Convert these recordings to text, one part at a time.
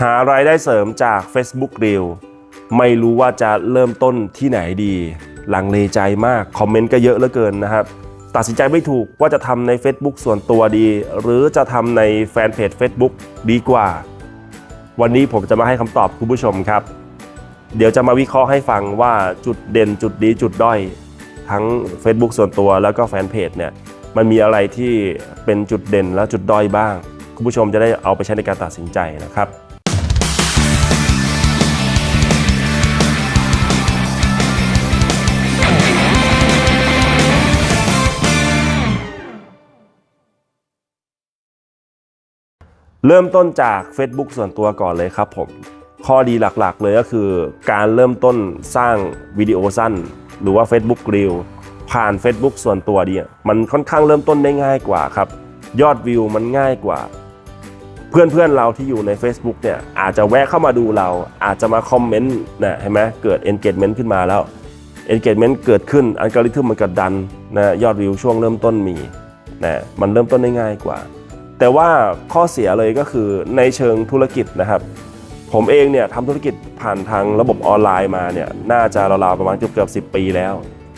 หารายได้เสริมจาก Facebook Reel ไม่รู้ว่าจะเริ่มต้นที่ไหนดีหลังเลใจมาก คอมเมนต์ก็เยอะเหลือเกินนะครับ ตัดสินใจไม่ถูกว่าจะทำใน Facebook ส่วนตัวดี หรือจะทำในแฟนเพจ Facebook ดีกว่า วันนี้ผมจะมาให้คำตอบคุณผู้ชมครับ เดี๋ยวจะมาวิเคราะห์ให้ฟังว่าจุดเด่นจุดดีจุดด้อย ทั้ง Facebook ส่วนตัวแล้วก็แฟนเพจเนี่ยมันมีอะไรที่เป็นจุดเด่นและจุดด้อยบ้าง คุณผู้ชมจะได้เอาไปใช้ในการตัดสินใจนะครับ เริ่มต้นจาก Facebook ส่วนตัวก่อนเลยครับผม ข้อดีหลักๆ เลยก็คือ การเริ่มต้นสร้างวิดีโอสั้น หรือว่า Facebook Reel ผ่าน Facebook ส่วนตัวเนี่ยมันค่อนข้างเริ่มต้นได้ง่ายกว่าครับ ยอดวิวมันง่ายกว่า เพื่อนๆเราที่อยู่ใน Facebook เนี่ยอาจจะแวะเข้ามาดูเรา อาจจะมาคอมเมนต์นะเห็นไหมเกิด engagement ขึ้นมาแล้ว engagement เกิดขึ้นอัลกอริทึมมันกดดันนะยอดวิวช่วงเริ่มต้นมีนะมันเริ่มต้นได้ง่ายกว่า แต่ว่าข้อเสียเลยก็คือในเชิงธุรกิจนะครับ ผมเองเนี่ยทำธุรกิจผ่านทางระบบออนไลน์มาเนี่ยน่าจะราวๆประมาณเกือบเกือบสิปีแล้ว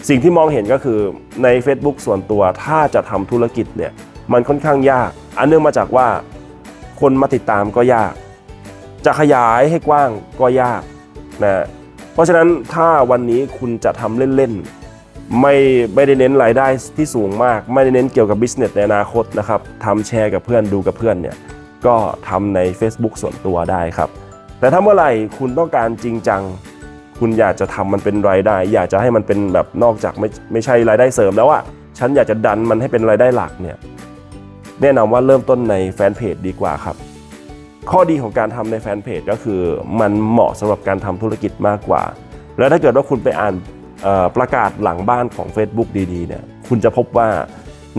สิ่งที่มองเห็นก็คือใน Facebook ส่วนตัวถ้าจะทำธุรกิจเนี่ยมันค่อนข้างยาก อันเนื่องมาจากว่าคนมาติดตามก็ยาก จะขยายให้กว้างก็ยากนะเพราะฉะนั้นถ้าวันนี้คุณจะทำเล่น ๆ ไม่ไม่ได้เน้นรายได้ที่สูงมาก ไม่ได้เน้นเกี่ยวกับบิสเนสในอนาคตนะครับทำแชร์กับเพื่อนดูกับเพื่อนเนี่ยก็ทำใน Facebook ส่วนตัวได้ครับ แต่ถ้าเมื่อไหร่คุณต้องการจริงจัง คุณอยากจะทำมันเป็นรายได้ อยากจะให้มันเป็นแบบนอกจากไม่ไม่ใช่รายได้เสริมแล้วอะฉันอยากจะดันมันให้เป็นรายได้หลักเนี่ยแนะนำว่าเริ่มต้นในแฟนเพจดีกว่าครับ ข้อดีของการทำในแฟนเพจก็คือมันเหมาะสำหรับการทำธุรกิจมากกว่า แล้วถ้าเกิดว่าคุณไปอ่าน ประกาศหลังบ้านของ Facebook ดีๆเนี่ยคุณจะพบว่า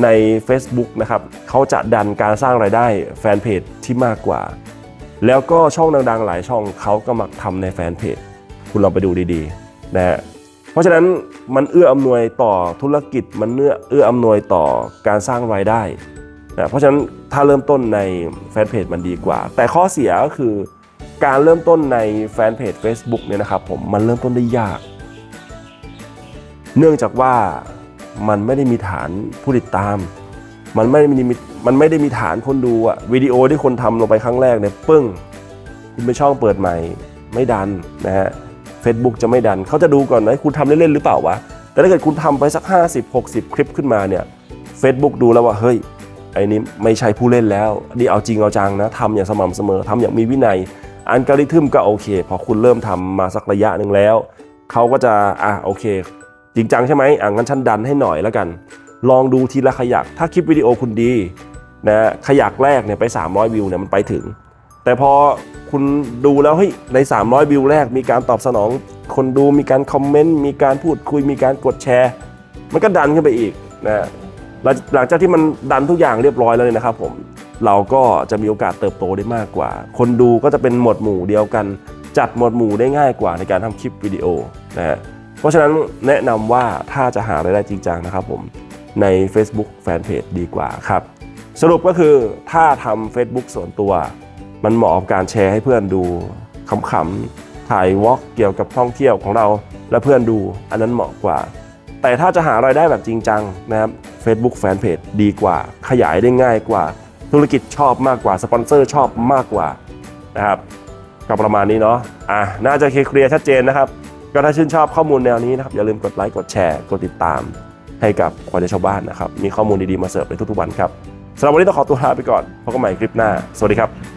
ใน Facebook นะครับเขาจะดันการสร้างรายได้แฟนเพจที่มากกว่า แล้วก็ช่องดังๆ หลายช่องเขาก็มักทำในแฟนเพจคุณลองไปดูดีๆนะฮะเพราะฉะนั้นมันเอื้ออำนวยต่อธุรกิจมันเอื้อเอื้ออำนวยต่อการสร้างรายได้นะเพราะฉะนั้นถ้าเริ่มต้นในแฟนเพจมันดีกว่า แต่ข้อเสียก็คือการเริ่มต้นในแฟนเพจ Facebook เนี่ยนะครับผมมันเริ่มต้นได้ยาก เนื่องจากว่ามันไม่ได้มีฐานผู้ติดตาม มันไม่ได้มีมันไม่ได้มีฐานคนดูอะวิดีโอที่คนทำลงไปครั้งแรกเนี่ยปึ้งคุณไปช่องเปิดใหม่ ไม่ดันนะฮะ Facebook จะไม่ดันเขาจะดูก่อนนะคุณทำเล่นๆหรือเปล่าวะแต่ถ้าเกิดคุณทำไปสัก 50 60 คลิปขึ้นมาเนี่ย Facebook ดูแล้วว่าเฮ้ยไอ้นี่ไม่ใช่ผู้เล่นแล้วนี่เอาจริงเอาจังนะทำอย่างสม่ำเสมอทำอย่างมีวินัย อันกริทึมก็โอเค พอคุณเริ่มทำมาสักระยะหนึ่งแล้ว เขาก็จะอะโอเค จริงจังใช่ไหมอะงั้นฉันดันให้หน่อยแล้วกัน ลองดูทีละขยัก ถ้าคลิปวิดีโอคุณดีนะขยักแรกเนี่ยไป 300 วิวเนี่ยมันไปถึง แต่พอคุณดูแล้วเฮ้ยใน 300 วิวแรกมีการตอบสนอง คนดูมีการคอมเมนต์มีการพูดคุยมีการกดแชร์ มันก็ดันขึ้นไปอีกนะหลังจากที่มันดันทุกอย่างเรียบร้อยแล้วเนี่ยนะครับผมเราก็จะมีโอกาสเติบโตได้มากกว่า คนดูก็จะเป็นหมวดหมู่เดียวกัน จัดหมวดหมู่ได้ง่ายกว่าในการทำคลิปวิดีโอนะฮะ เพราะฉะนั้นแนะนำว่าถ้าจะหารายได้จริงจังนะครับผมใน Facebook Fanpage ดีกว่าครับ สรุปก็คือถ้าทำ Facebook ส่วนตัว มันเหมาะกับการแชร์ให้เพื่อนดูขำๆถ่ายวอล์กเกี่ยวกับท่องเที่ยวของเราและเพื่อนดู อันนั้นเหมาะกว่า แต่ถ้าจะหารายได้แบบจริงจังนะครับ Facebook Fanpage ดีกว่า ขยายได้ง่ายกว่า ธุรกิจชอบมากกว่า สปอนเซอร์ชอบมากกว่านะครับก็ประมาณนี้เนาะอะน่าจะเคลียร์ชัดเจนนะครับ ก็ถ้าชื่นชอบข้อมูลแนวนี้นะครับอย่าลืมกดไลค์กดแชร์กดติดตาม ให้กับควายชาวบ้านนะครับมีข้อมูลดีๆมาเสิร์ฟในทุกๆวันครับสำหรับวันนี้ต้องขอตัวลาไปก่อนพบกันใหม่คลิปหน้า สวัสดีครับ